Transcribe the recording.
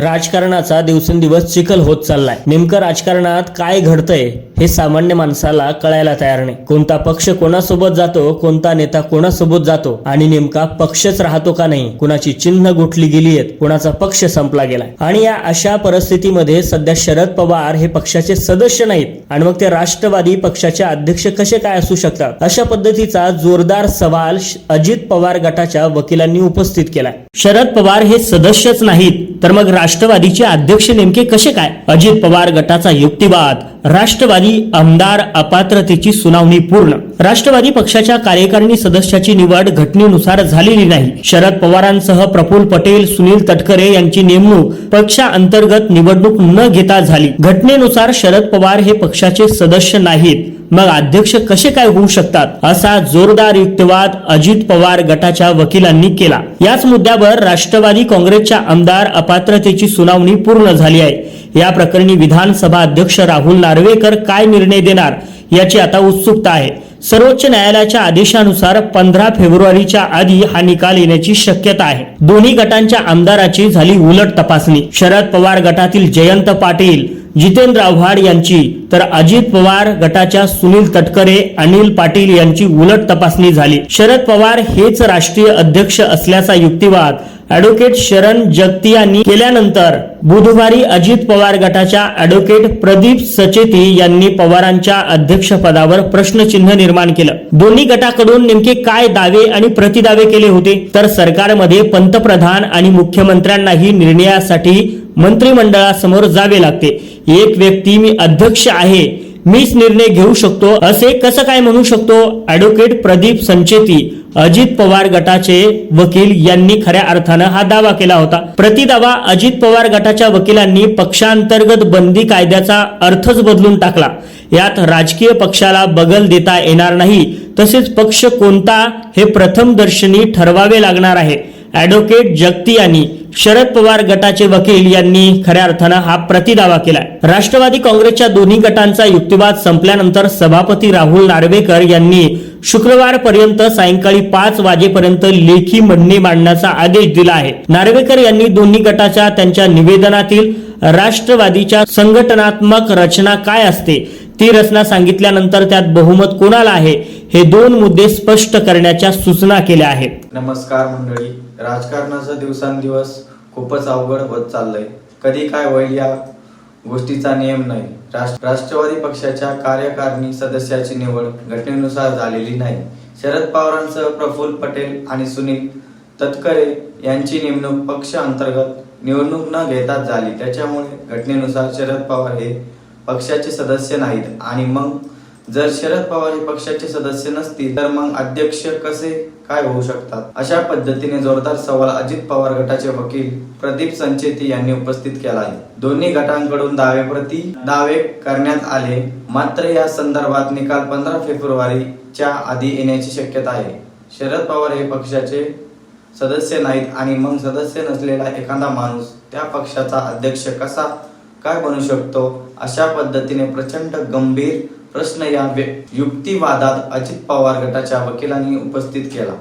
राजकारणाचा दिवसेंदिवस चिखल होत चाललाय. नेमकं राजकारणात काय घडतंय हे सामान्य माणसाला कळायला तयार नाही. कोणता पक्ष कोणासोबत जातो कोणता नेता कोणासोबत जातो आणि नेमका पक्षच राहतो का नाही कुणाची चिन्ह गुठली गेली आहेत कुणाचा पक्ष संपला गेलाय. आणि या अशा परिस्थितीमध्ये सध्या शरद पवार हे पक्षाचे सदस्य नाहीत आणि मग ते राष्ट्रवादी पक्षाचे अध्यक्ष कसे काय असू शकतात? अशा पद्धतीचा जोरदार सवाल श- अजित पवार गटाच्या वकिलांनी उपस्थित केलाय. शरद पवार हे सदस्यच नाहीत. तर मग राष्ट्रवादीचे अध्यक्ष नेमके कसे काय? अजित पवार गटाचा युक्तिवाद राष्ट्रवादी आमदार अपात्रतेची सुनावणी पूर्ण राष्ट्रवादी पक्षाच्या कार्यकारिणी सदस्याची निवड घटनेनुसार झालेली नाही. शरद पवारांसह प्रफुल्ल पटेल सुनील तटकरे यांची नेमणूक पक्षाअंतर्गत निवडणूक न घेता झाली. घटनेनुसार शरद पवार हे पक्षाचे सदस्य नाहीत. मग अध्यक्ष कसे काय होऊ शकतात? असा जोरदार युक्तिवाद अजित पवार गटाच्या वकिलांनी केला. याच मुद्द्यावर राष्ट्रवादी काँग्रेसच्या आमदार अपात्रतेची सुनावणी पूर्ण झाली आहे. या प्रकरणी विधानसभा अध्यक्ष राहुल नार्वेकर काय निर्णय देणार याची आता उत्सुकता आहे. सर्वोच्च न्यायालयाच्या आदेशानुसार पंधरा फेब्रुवारीच्या आधी हा निकाल येण्याची शक्यता आहे. दोन्ही गटांच्या आमदाराची झाली उलट तपासणी. शरद पवार गटातील जयंत पाटील जितेंद्र आव्हाड यांची तर अजित पवार गटाच्या सुनील तटकरे अनिल पाटील यांची उलट तपासणी झाली. शरद पवार हेच राष्ट्रीय अध्यक्ष असल्याचा युक्तिवाद अॅडव्होकेट शरण जगती यांनी केल्यानंतर बुधवारी अजित पवार गटाच्या अॅडव्होकेट प्रदीप सचेती यांनी पवारांच्या अध्यक्षपदावर प्रश्नचिन्ह निर्माण केलं. दोन्ही गटाकडून नेमके काय दावे आणि प्रतिदावे केले होते? तर सरकारमध्ये पंतप्रधान आणि मुख्यमंत्र्यांनाही निर्णयासाठी मंत्रिमंडळासमोर जावे लागते. एक व्यक्ती मी अध्यक्ष आहे मीच निर्णय घेऊ शकतो असे कसं काय म्हणू शकतो? ऍडव्होकेट प्रदीप संचेती अजित पवार गटाचे वकील यांनी खऱ्या अर्थानं हा दावा केला होता. प्रतिदावा अजित पवार गटाच्या वकिलांनी पक्षांतर्गत बंदी कायद्याचा अर्थच बदलून टाकला. यात राजकीय पक्षाला बगल देता येणार नाही तसेच पक्ष कोणता हे प्रथम दर्शनी ठरवावे लागणार आहे. ॲडव्होकेट जगती यांनी शरद पवार गटाचे वकील यांनी खऱ्या अर्थानं हा प्रतिदावा केलाय. राष्ट्रवादी काँग्रेसच्या दोन्ही गटांचा युक्तिवाद संपल्यानंतर सभापती राहुल नार्वेकर यांनी शुक्रवारपर्यंत सायंकाळी पाच वाजेपर्यंत लेखी म्हणणे मांडण्याचा आदेश दिला आहे. नार्वेकर यांनी दोन्ही गटाच्या त्यांच्या निवेदनातील राष्ट्रवादीच्या संघटनात्मक रचना काय असते ती रचना सांगितल्यानंतर त्यात बहुमत कोणाला आहे हे दोन मुद्दे स्पष्ट करण्याच्या सूचना केल्या आहेत. नमस्कार मंडळी. राजकारणाचं दिवसांदिवस खूपच अवघड होत चाललंय. कधी काय होईल या गोष्टीचा नियम नाही. राष्ट्र- राष्ट्रवादी पक्षाच्या कार्यकारिणी सदस्याची निवड घटनेनुसार झालेली नाही. शरद पवारांसह प्रफुल्ल पटेल आणि सुनील तटकरे यांची नेमणूक पक्ष अंतर्गत निवडणूक न घेताच झाली. त्याच्यामुळे घटनेनुसार शरद पवार हे पक्षाचे सदस्य नाहीत आणि मग जर शरद पवार हे पक्षाचे सदस्य नसतील तर मग अध्यक्ष कसे काय होऊ शकतात? अशा पद्धतीने जोरदार सवाल अजित पवार गटाचे वकील प्रदीप संचेती यांनी उपस्थित केला आहे. दोन्ही गटांकडून दावे प्रति दावे करण्यात आले. मात्र या संदर्भात निकाल पंधरा फेब्रुवारीच्या आधी येण्याची शक्यता आहे. शरद पवार हे पक्षाचे सदस्य नाहीत आणि मग सदस्य नसलेला एखादा माणूस त्या पक्षाचा अध्यक्ष कसा काय बनू शकतो? अशा पद्धतीने प्रचंड गंभीर प्रश्न या युक्तिवादात अजित पवार गटाच्या वकिलांनी उपस्थित केला.